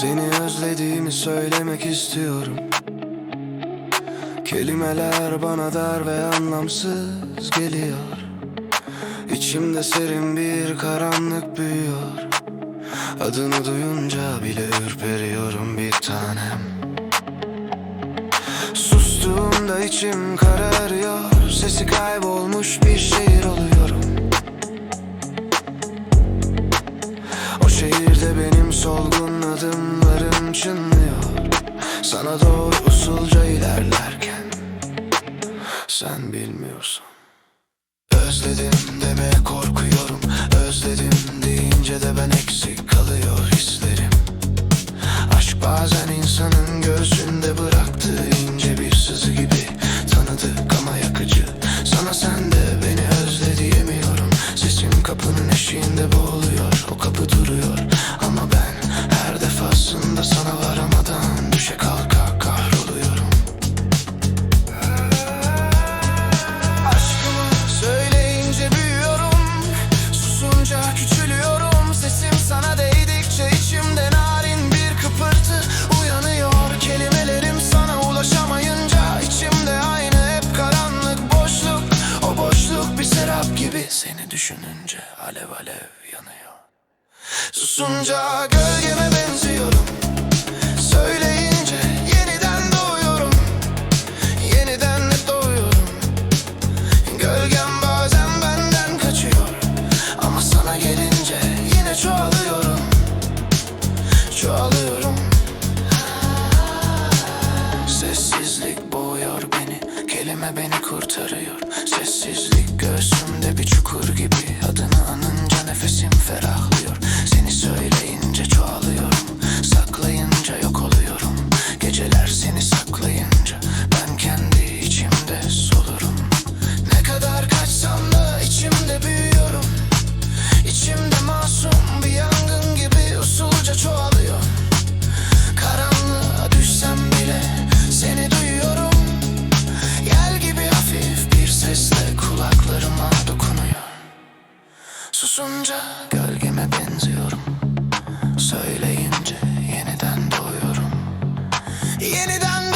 Seni özlediğimi söylemek istiyorum. Kelimeler bana dar ve anlamsız geliyor. İçimde serin bir karanlık büyüyor. Adını duyunca bile ürperiyorum bir tanem içim kararıyor. Sesi kaybolmuş bir şehir oluyorum. O şehirde benim solgun adımlarım çınlıyor. Sana doğru usulca ilerlerken Sen bilmiyorsun. Özledim deme korkuyorum. Özledim deyince de ben eksik kalıyor hislerim. Aşk bazen insanın göğsünde Susunca gölgeme benziyorum. Söyleyince yeniden doğuyorum. Yeniden de doğuyorum. Gölgem bazen benden kaçıyor. Ama sana gelince yine çoğalıyorum. Çoğalıyorum. Sessizlik boğuyor beni. Kelime beni kurtarıyor. Sessizlik göğsümde bir çukur gibi Susunca gölgeme benziyorum. Söyleyince yeniden doğuyorum. Yeniden